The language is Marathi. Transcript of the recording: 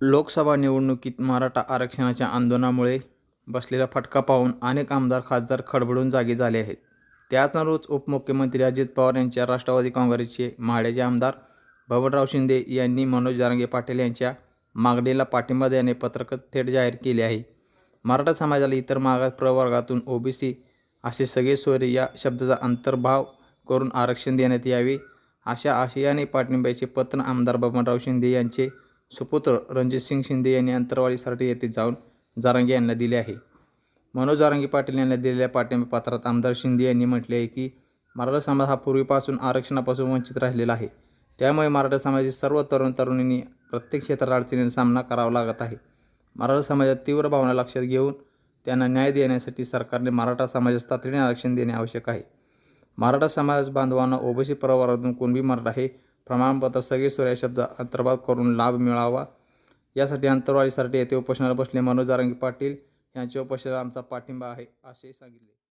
लोकसभा निवडणुकीत मराठा आरक्षणाच्या आंदोलनामुळे बसलेला फटका पाहून अनेक आमदार खासदार खडबडून जागे झाले आहेत. त्याच रोज उपमुख्यमंत्री अजित पवार यांच्या राष्ट्रवादी काँग्रेसचे म्हाड्याचे आमदार बबनराव शिंदे यांनी मनोज जारंगे पाटील यांच्या मागणीला पाठिंबा देणे पत्रक थेट जाहीर केले आहे. मराठा समाजाला इतर मागास प्रवर्गातून ओबीसी असे सगळे सोयरे या शब्दाचा अंतर्भाव करून आरक्षण देण्यात यावे अशा आशयाने पाठिंब्याचे पत्र आमदार बबनराव शिंदे यांचे सुपुत्र रणजितसिंग शिंदे यांनी अंतरवाली सारटी येथे जाऊन जारांगे यांना दिले आहे. मनोज जारंगी पाटील यांना दिलेल्या पाठिंबा पत्रात आमदार शिंदे यांनी म्हटले आहे की मराठा समाज हा पूर्वीपासून आरक्षणापासून वंचित राहिलेला आहे. त्यामुळे मराठा समाजातील सर्व तरुण तरुणींनी प्रत्येक क्षेत्रात अडचणींचा सामना करावा लागत आहे. मराठा समाजात तीव्र भावना लक्षात घेऊन त्यांना न्याय देण्यासाठी सरकारने मराठा समाजास तातडीने आरक्षण देणे आवश्यक आहे. मराठा समाज बांधवांना ओबीसी प्रवारातून कुणबी मराठा हे प्रमाणपत्र सगळे सूर्या शब्द अंतर्भात करून लाभ मिळावा. यासाठी अंतरवालीसाठी येथे उपोषणाला बसले मनोज जारंगी पाटील. यांच्या उपोषणाला आमचा पाठिंबा आहे असे सांगितले.